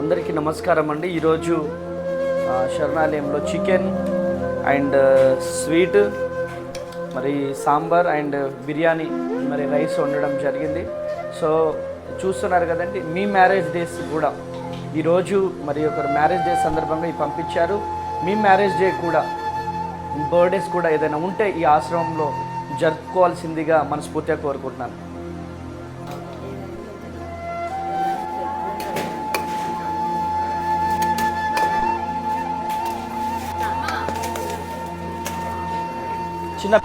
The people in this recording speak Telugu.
అందరికీ నమస్కారం అండి. ఈరోజు శరణాలయంలో చికెన్ అండ్ స్వీట్ మరి సాంబార్ అండ్ బిర్యానీ మరి రైస్ వండడం జరిగింది. సో చూస్తున్నారు కదండి మీ మ్యారేజ్ డేస్ కూడా. ఈరోజు మరి ఒకరు మ్యారేజ్ డే సందర్భంగా ఇవి పంపించారు. మీ మ్యారేజ్ డే కూడా బర్త్డేస్ కూడా ఏదైనా ఉంటే ఈ ఆశ్రమంలో జరుపుకోవాల్సిందిగా మనస్ఫూర్తిగా కోరుకుంటున్నాను. 现在